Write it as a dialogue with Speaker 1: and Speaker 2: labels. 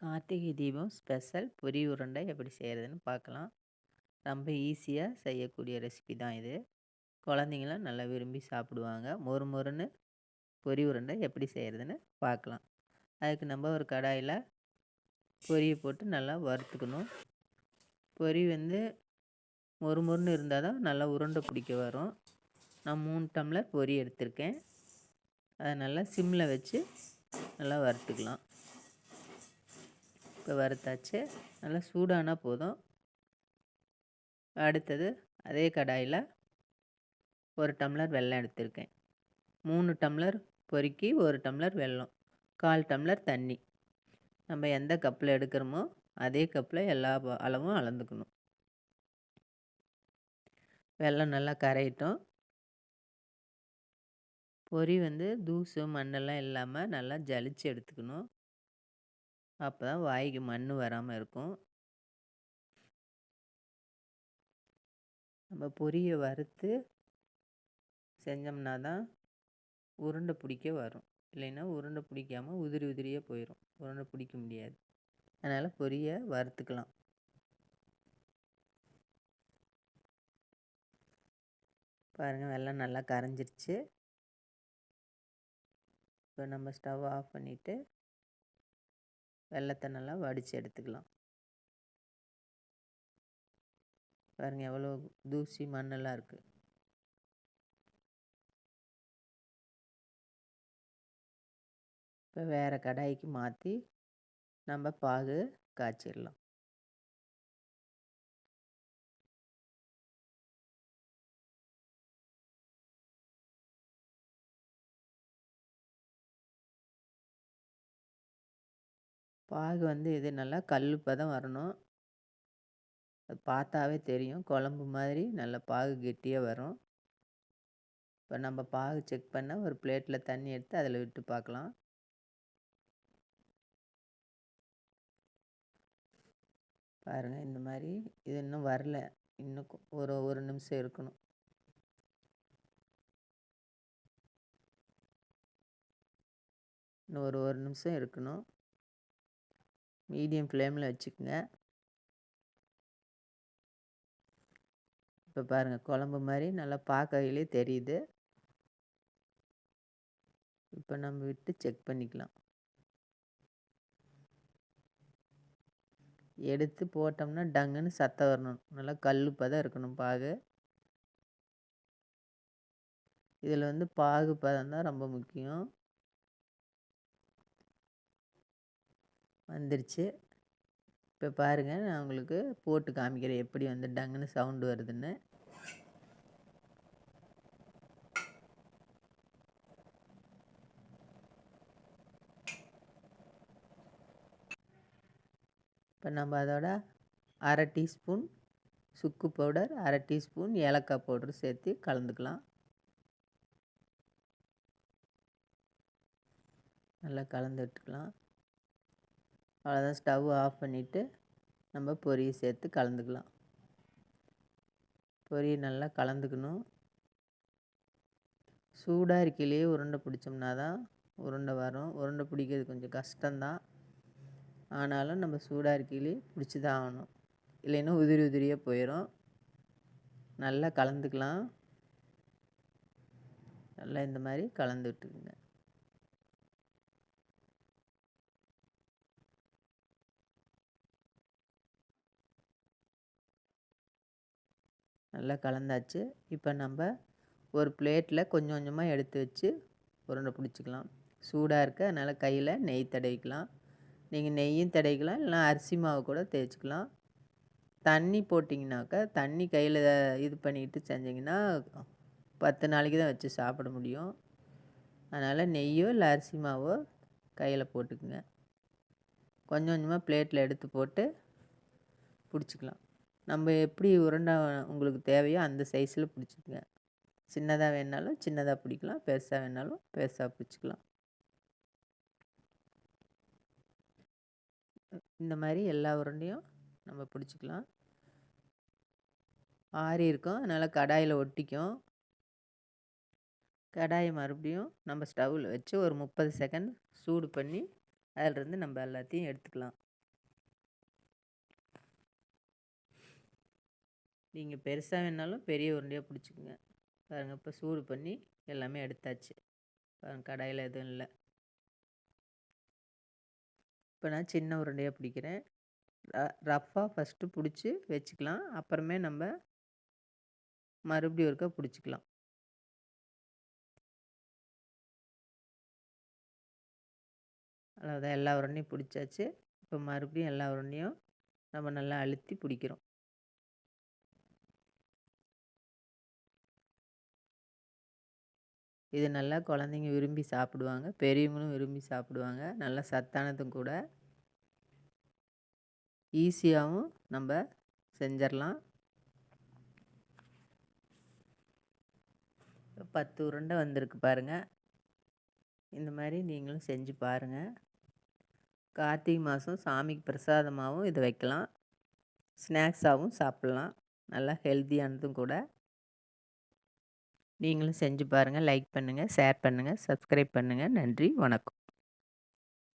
Speaker 1: Karthigai Deepam special பொரி உருண்டை எப்படி செய்கிறதுன்னு பார்க்கலாம் ரொம்ப ஈஸியாக செய்யக்கூடிய ரெசிபி தான் இது. குழந்தைங்களாம் நல்லா விரும்பி சாப்பிடுவாங்க. மொறு மொறுன்னு பொரி உருண்டை எப்படி செய்கிறதுன்னு பார்க்கலாம் அதுக்கு நம்ம ஒரு கடாயில் பொரியை போட்டு நல்லா வறுத்துக்கணும். பொரி வந்து மொறு மொறுன்னு இருந்தால் தான் நல்லா உருண்டை பிடிக்க வரும். நான் மூணு டம்ளர் பொரி எடுத்திருக்கேன். அதை நல்லா சிம்மில் வச்சு நல்லா வறுத்துக்கலாம். இப்போ வறுத்தாச்சு. நல்லா சூடானால் போதும். அடுத்தது அதே கடாயில் ஒரு டம்ளர் வெல்லம் எடுத்திருக்கேன். மூணு டம்ளர் பொறுக்கி ஒரு டம்ளர் வெல்லம் கால் டம்ளர் தண்ணி. நம்ம எந்த கப்பில் எடுக்கிறோமோ அதே கப்பில் எல்லா அளவும் அளந்துக்கணும். வெல்லம் நல்லா கரையிட்டோம். பொரி வந்து தூசு மண்ணெல்லாம் இல்லாமல் நல்லா ஜலிச்சு எடுத்துக்கணும். அப்போ தான் வாய்க்கு மண் வராமல் இருக்கும். நம்ம பொரியை வறுத்து செஞ்சோம்னா தான் உருண்டை பிடிக்க வரும். இல்லைன்னா உருண்டை பிடிக்காமல் உதிரி உதிரியாக போயிடும் உருண்டை பிடிக்க முடியாது. அதனால் பொரியை வறுத்துக்கலாம். பாருங்கள் வெள்ளம் நல்லா கரைஞ்சிருச்சு. இப்போ நம்ம ஸ்டவ் ஆஃப் பண்ணிவிட்டு வெள்ளத்தை நல்லா வடித்து எடுத்துக்கலாம். பாருங்க எவ்வளோ தூசி மண்ணெல்லாம் இருக்குது இப்போ வேறு கடாய்க்கு மாற்றி நம்ம பாகு காய்ச்சிடலாம். பாகு வந்து இது நல்லா கல் பதம் வரணும். அது பார்த்தாவே தெரியும். குழம்பு மாதிரி நல்லா பாகு கெட்டியாக வரும். இப்போ நம்ம பாகு செக் பண்ண ஒரு பிளேட்டில் தண்ணி எடுத்து அதில் விட்டு பார்க்கலாம். பாருங்கள் இந்த மாதிரி இது இன்னும் வரல. இன்னும் ஒரு ஒரு நிமிஷம் இருக்கணும். இன்னும் ஒரு ஒரு நிமிஷம் இருக்கணும். மீடியம் ஃப்ளேமில் வச்சுக்கோங்க. இப்போ பாருங்கள் குழம்பு மாதிரி நல்லா பார்க்கையிலே தெரியுது. இப்போ நம்ம விட்டு செக் பண்ணிக்கலாம். எடுத்து போட்டோம்னா டங்குன்னு சத்தம் வரணும். நல்லா கல்லுப்பாக தான் இருக்கணும் பாகு. இதில் வந்து பாகு பதம் தான் ரொம்ப முக்கியம். வந்துடுச்சு இப்போ பாருங்கள் நான் உங்களுக்கு போட்டு காமிக்கிறேன் எப்படி வந்து டங்குன்னு சவுண்டு வருதுன்னு. இப்போ நம்ம அதோட அரை டீஸ்பூன் சுக்கு பவுடர் அரை டீஸ்பூன் ஏலக்காய் பவுடர் சேர்த்து கலந்துக்கலாம். நல்லா கலந்து விட்டுக்கலாம். அவ்வளோதான் ஸ்டவ் ஆஃப் பண்ணிவிட்டு நம்ம பொரியை சேர்த்து கலந்துக்கலாம். பொரியை நல்லா கலந்துக்கணும். சூடாக இருக்கையிலேயே உருண்டை பிடிச்சோம்னா தான் உருண்டை வரும். உருண்டை பிடிக்கிறது கொஞ்சம் கஷ்டம்தான். ஆனாலும் நம்ம சூடாக இருக்கையிலே பிடிச்சி தான் ஆகணும். இல்லைன்னா உதிரி உதிரியாக போயிடும் நல்லா கலந்துக்கலாம். நல்லா இந்த மாதிரி கலந்து விட்டுக்குங்க நல்லா கலந்தாச்சு. இப்போ நம்ம ஒரு பிளேட்டில் கொஞ்சம் கொஞ்சமாக எடுத்து வச்சு உருண்டை பிடிச்சிக்கலாம். சூடாக இருக்க அதனால் கையில் நெய் தடவிக்கலாம். நீங்கள் நெய்யும் தடவிக்கலாம் இல்லைனா அரிசி மாவு கூட தேய்ச்சிக்கலாம். தண்ணி போட்டிங்கனாக்கா தண்ணி கையில் இது பண்ணிக்கிட்டு செஞ்சிங்கன்னா பத்து நாளைக்கு தான் வச்சு சாப்பிட முடியும். அதனால் நெய்யோ இல்லை அரிசி மாவோ கையில் போட்டுக்குங்க. கொஞ்சம் கொஞ்சமாக பிளேட்டில் எடுத்து போட்டு பிடிச்சிக்கலாம். நம்ம எப்படி உருண்டை உங்களுக்கு தேவையோ அந்த சைஸில் பிடிச்சிக்கங்க. சின்னதாக வேணாலும் சின்னதாக பிடிக்கலாம். பெருசாக வேணாலும் பெருசாக பிடிச்சிக்கலாம். இந்த மாதிரி எல்லா உருண்டையும் நம்ம பிடிச்சிக்கலாம். ஆறி இருக்கும். அதனால் கடாயில் ஒட்டிக்கும். கடாயை மறுபடியும் நம்ம ஸ்டவ்வில் வச்சு ஒரு முப்பது செகண்ட் சூடு பண்ணி அதிலிருந்து நம்ம எல்லாத்தையும் எடுத்துக்கலாம். நீங்கள் பெருசாக வேணாலும் பெரிய உருண்டையாக பிடிச்சிக்குங்க. பாருங்கள் இப்போ சூடு பண்ணி எல்லாமே எடுத்தாச்சு. பாருங்கள் கடாயில் எதுவும் இல்லை. இப்போ நான் சின்ன உருண்டையாக பிடிக்கிறேன். ரஃப்பாக ஃபஸ்ட்டு பிடிச்சி வச்சுக்கலாம். அப்புறமே நம்ம மறுபடியும் ஒருக்கா பிடிச்சிக்கலாம். அவ்வளோதான் எல்லா உருண்டையும் பிடிச்சாச்சு. இப்போ மறுபடியும் எல்லா உருண்டையும் நம்ம நல்லா அழுத்தி பிடிக்கிறோம். இது நல்லா குழந்தைங்க விரும்பி சாப்பிடுவாங்க. பெரியவங்களும் விரும்பி சாப்பிடுவாங்க. நல்லா சத்தானதும் கூட. ஈஸியாகவும் நம்ம செஞ்சிடலாம் பத்து உருண்டை வந்திருக்கு பாருங்கள் இந்த மாதிரி நீங்களும் செஞ்சு பாருங்கள் கார்த்திகை மாதம் சாமிக்கு பிரசாதமாகவும் இதை வைக்கலாம். ஸ்நாக்ஸாகவும் சாப்பிட்லாம். நல்லா ஹெல்த்தியானதும் கூட. நீங்களும் செஞ்சு பாருங்கள் லைக் பண்ணுங்கள் ஷேர் பண்ணுங்கள் சப்ஸ்கிரைப் பண்ணுங்கள் நன்றி வணக்கம்.